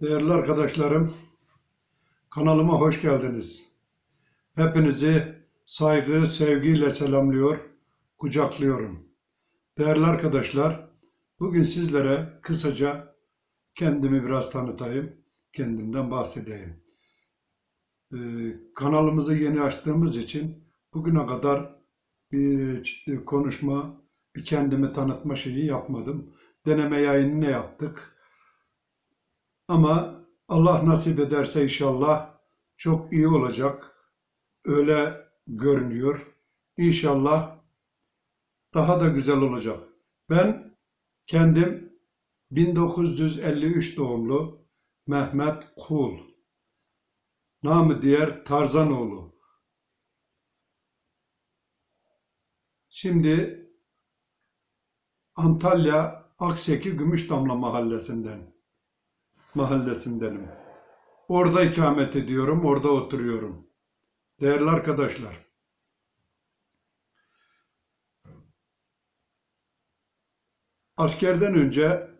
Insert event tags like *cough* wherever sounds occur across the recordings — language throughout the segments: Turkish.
Değerli arkadaşlarım, kanalıma hoş geldiniz. Hepinizi saygı, sevgiyle selamlıyor, kucaklıyorum. Değerli arkadaşlar, bugün sizlere kısaca kendimi biraz tanıtayım, kendimden bahsedeyim. Ee, kanalımızı yeni açtığımız için bugüne kadar bir konuşma, bir kendimi tanıtma şeyi yapmadım. Deneme yayını ne yaptık? Ama Allah nasip ederse inşallah çok iyi olacak. Öyle görünüyor. İnşallah daha da güzel olacak. Ben kendim 1953 doğumlu Mehmet Kul. Namı diğer Tarzanoğlu. Şimdi Antalya Akseki Gümüşdamla mahallesinden mahallesindenim. Orada ikamet ediyorum, orada oturuyorum. Değerli arkadaşlar, askerden önce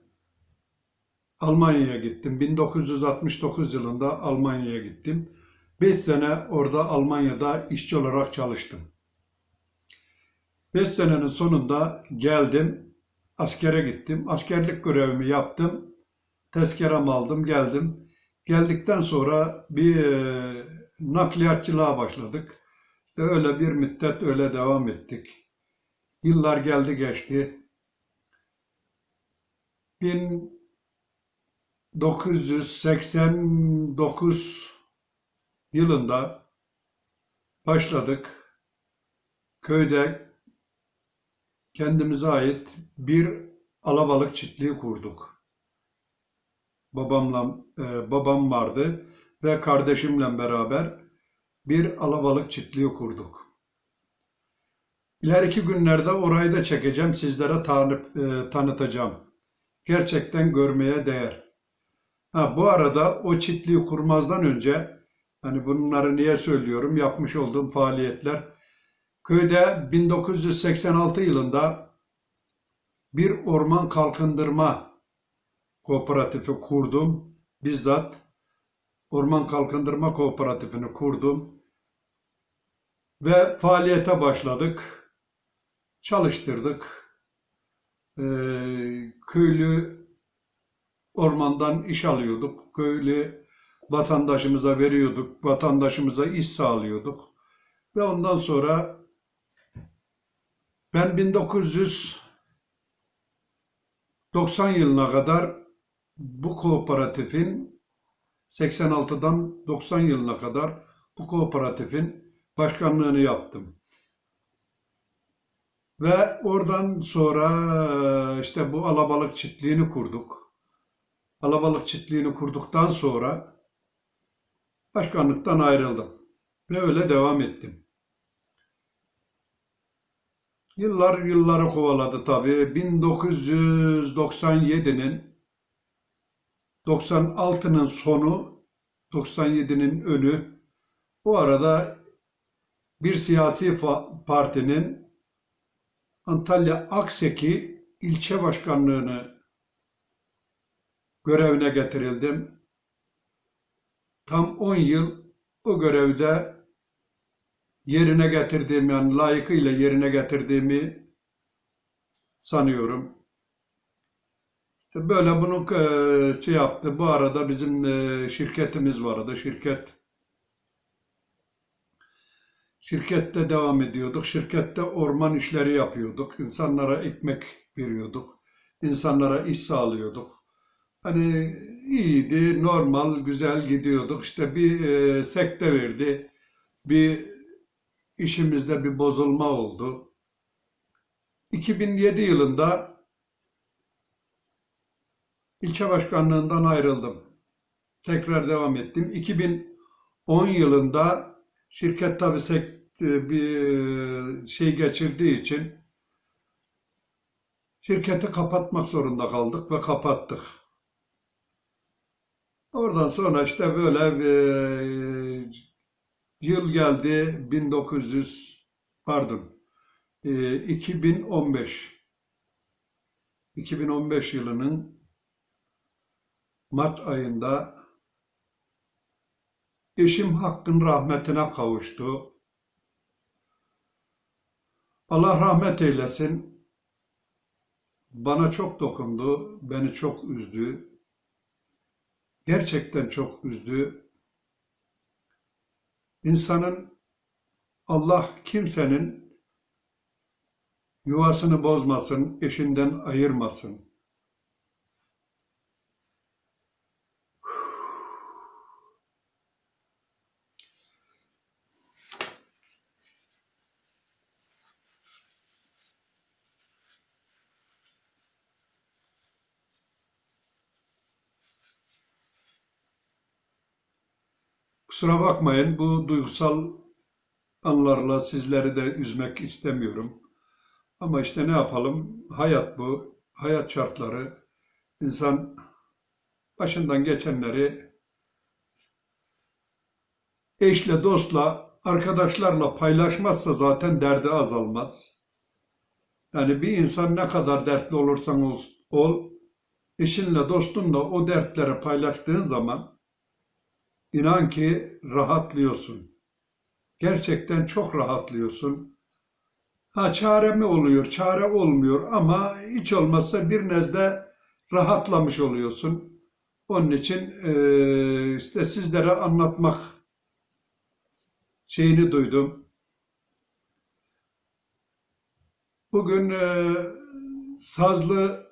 Almanya'ya gittim. 1969 yılında Almanya'ya gittim. 5 sene orada Almanya'da işçi olarak çalıştım. 5 senenin sonunda geldim, askere gittim. Askerlik görevimi yaptım. Tezkerem aldım, geldim. Geldikten sonra bir e, nakliyatçılığa başladık. İşte öyle bir müddet öyle devam ettik. Yıllar geldi geçti. 1989 yılında başladık. Köyde kendimize ait bir alabalık çiftliği kurduk. Babamla e, babam vardı ve kardeşimle beraber bir alabalık çiftliği kurduk. İleriki günlerde orayı da çekeceğim, sizlere tanıp, e, tanıtacağım. Gerçekten görmeye değer. Ha, bu arada o çiftliği kurmazdan önce, hani bunları niye söylüyorum, yapmış olduğum faaliyetler, köyde 1986 yılında bir orman kalkındırma kooperatifi kurdum. Bizzat Orman Kalkındırma Kooperatifini kurdum. Ve faaliyete başladık. Çalıştırdık. Ee, köylü ormandan iş alıyorduk. Köylü vatandaşımıza veriyorduk. Vatandaşımıza iş sağlıyorduk. Ve ondan sonra ben 1990 yılına kadar bu kooperatifin 86'dan 90 yılına kadar bu kooperatifin başkanlığını yaptım. Ve oradan sonra işte bu alabalık çiftliğini kurduk. Alabalık çiftliğini kurduktan sonra başkanlıktan ayrıldım. Ve öyle devam ettim. Yıllar yılları kovaladı tabii. 1997'nin 96'nın sonu, 97'nin önü. Bu arada bir siyasi partinin Antalya Akseki ilçe başkanlığını görevine getirildim. Tam 10 yıl o görevde yerine getirdiğimi, yani layıkıyla yerine getirdiğimi sanıyorum. İşte böyle bunu e, şey yaptı. Bu arada bizim e, şirketimiz vardı. Şirket şirkette devam ediyorduk. Şirkette orman işleri yapıyorduk. İnsanlara ekmek veriyorduk. İnsanlara iş sağlıyorduk. Hani iyiydi, normal, güzel gidiyorduk. İşte bir e, sekte verdi. Bir işimizde bir bozulma oldu. 2007 yılında ilçe başkanlığından ayrıldım. Tekrar devam ettim. 2010 yılında şirket tabii bir şey geçirdiği için şirketi kapatmak zorunda kaldık ve kapattık. Oradan sonra işte böyle bir yıl geldi 1900 pardon 2015 2015 yılının Mart ayında eşim Hakk'ın rahmetine kavuştu. Allah rahmet eylesin. Bana çok dokundu, beni çok üzdü. Gerçekten çok üzdü. İnsanın Allah kimsenin yuvasını bozmasın, eşinden ayırmasın. Kusura bakmayın bu duygusal anlarla sizleri de üzmek istemiyorum. Ama işte ne yapalım? Hayat bu. Hayat şartları. İnsan başından geçenleri eşle, dostla, arkadaşlarla paylaşmazsa zaten derdi azalmaz. Yani bir insan ne kadar dertli olursan ol, eşinle, dostunla o dertleri paylaştığın zaman inan ki rahatlıyorsun. Gerçekten çok rahatlıyorsun. Ha çare mi oluyor, çare olmuyor ama hiç olmazsa bir nezle rahatlamış oluyorsun. Onun için eee, işte sizlere anlatmak şeyini duydum. Bugün eee, sazlı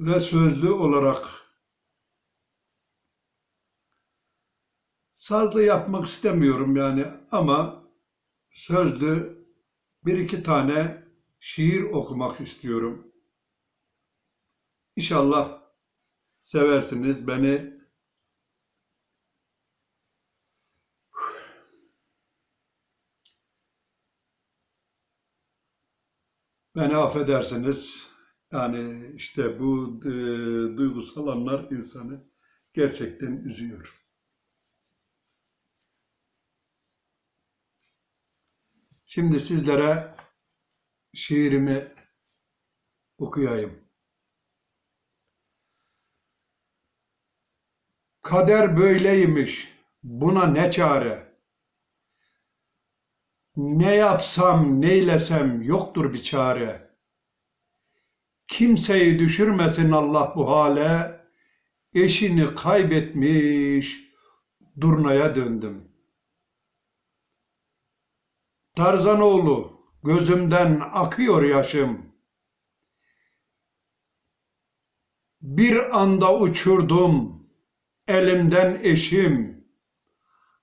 ve sözlü olarak sazlı yapmak istemiyorum yani ama sözlü bir iki tane şiir okumak istiyorum. İnşallah seversiniz beni. Beni affedersiniz. Yani işte bu e, duygusal anlar insanı gerçekten üzüyor. Şimdi sizlere şiirimi okuyayım. Kader böyleymiş, buna ne çare? Ne yapsam, neylesem yoktur bir çare. Kimseyi düşürmesin Allah bu hale. Eşini kaybetmiş, durnaya döndüm. Tarzanoğlu, gözümden akıyor yaşım. Bir anda uçurdum, elimden eşim.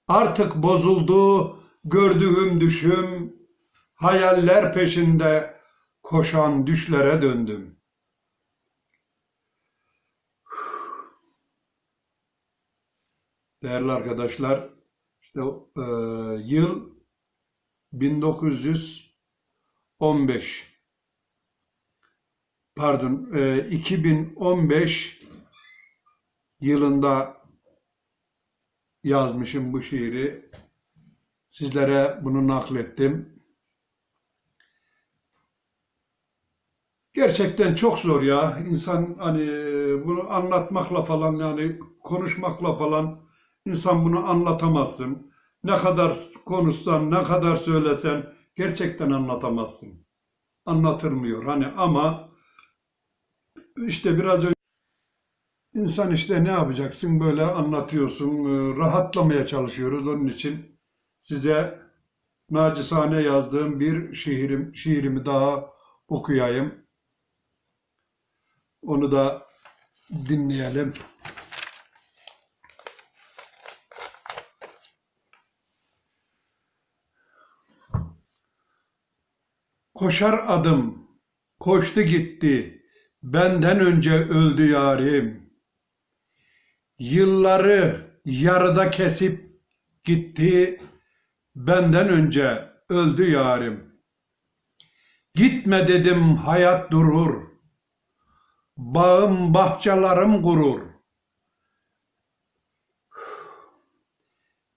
Artık bozuldu gördüğüm düşüm. Hayaller peşinde koşan düşlere döndüm. Değerli arkadaşlar, işte e, yıl 1915 pardon e, 2015 yılında yazmışım bu şiiri. Sizlere bunu naklettim. Gerçekten çok zor ya. İnsan hani bunu anlatmakla falan yani konuşmakla falan insan bunu anlatamazsın. Ne kadar konuşsan, ne kadar söylesen gerçekten anlatamazsın. Anlatılmıyor hani ama işte biraz önce insan işte ne yapacaksın böyle anlatıyorsun, e, rahatlamaya çalışıyoruz onun için size nacizane yazdığım bir şiirim, şiirimi daha okuyayım. Onu da dinleyelim. Koşar adım, koştu gitti, benden önce öldü yarim. Yılları yarıda kesip gitti, benden önce öldü yarim. Gitme dedim hayat durur, bağım bahçelerim kurur.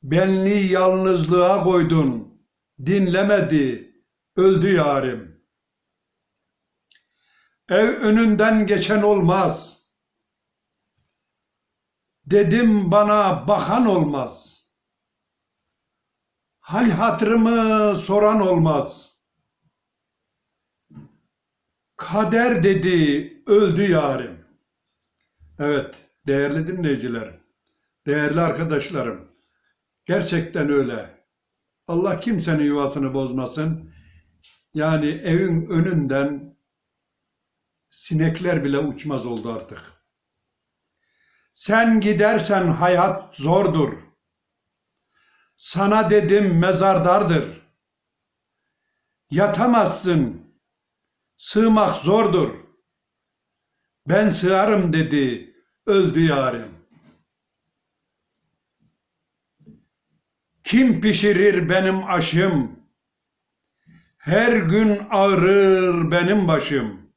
Benli yalnızlığa koydun, dinlemedi, öldü yarim. Ev önünden geçen olmaz. Dedim bana bakan olmaz. Hal hatırımı soran olmaz. Kader dedi öldü yarim. Evet değerli dinleyiciler, değerli arkadaşlarım. Gerçekten öyle. Allah kimsenin yuvasını bozmasın. Yani evin önünden sinekler bile uçmaz oldu artık. Sen gidersen hayat zordur. Sana dedim mezardardır. Yatamazsın. Sığmak zordur. Ben sığarım dedi. Öldü yarim. Kim pişirir benim aşım? Her gün ağrır benim başım.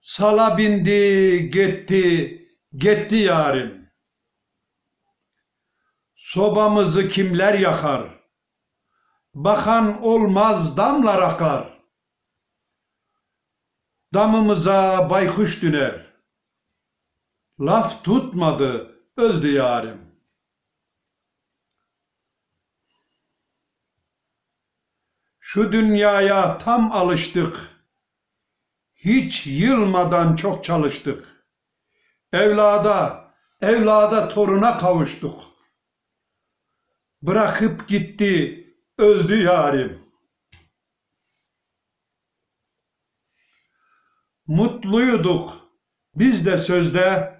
Sala bindi gitti, gitti yarim. Sobamızı kimler yakar? Bakan olmaz damlar akar. Damımıza baykuş düner. Laf tutmadı, öldü yarim. Şu dünyaya tam alıştık. Hiç yılmadan çok çalıştık. Evlada, evlada toruna kavuştuk. Bırakıp gitti, öldü yarim. Mutluyduk biz de sözde,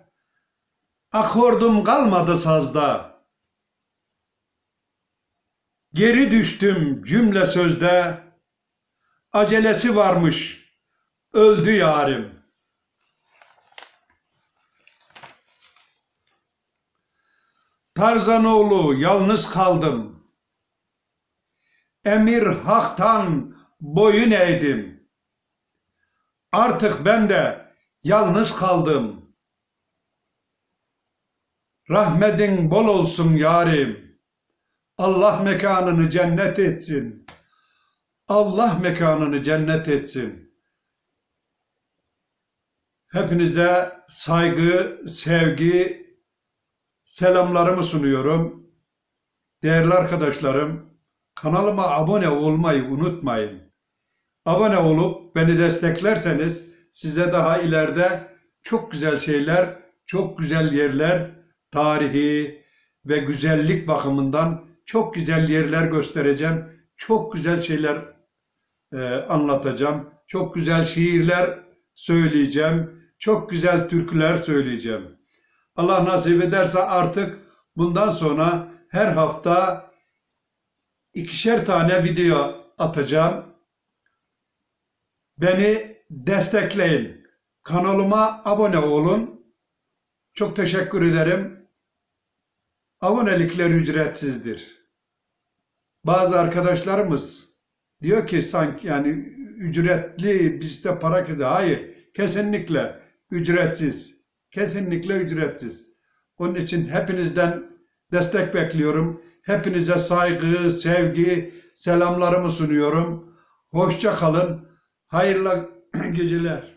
akordum kalmadı sazda. Geri düştüm cümle sözde, acelesi varmış, öldü yarim. Tarzanoğlu yalnız kaldım. Emir haktan boyun eğdim. Artık ben de yalnız kaldım. Rahmetin bol olsun yarim. Allah mekanını cennet etsin. Allah mekanını cennet etsin. Hepinize saygı, sevgi, selamlarımı sunuyorum. Değerli arkadaşlarım, kanalıma abone olmayı unutmayın. Abone olup beni desteklerseniz size daha ileride çok güzel şeyler, çok güzel yerler, tarihi ve güzellik bakımından çok güzel yerler göstereceğim. Çok güzel şeyler e, anlatacağım. Çok güzel şiirler söyleyeceğim. Çok güzel türküler söyleyeceğim. Allah nasip ederse artık bundan sonra her hafta ikişer tane video atacağım. Beni destekleyin. Kanalıma abone olun. Çok teşekkür ederim. Abonelikler ücretsizdir. Bazı arkadaşlarımız diyor ki sanki yani ücretli bizde para kedi. Hayır, kesinlikle ücretsiz. Kesinlikle ücretsiz. Onun için hepinizden destek bekliyorum. Hepinize saygı, sevgi, selamlarımı sunuyorum. Hoşça kalın. Hayırlı *clears throat* geceler.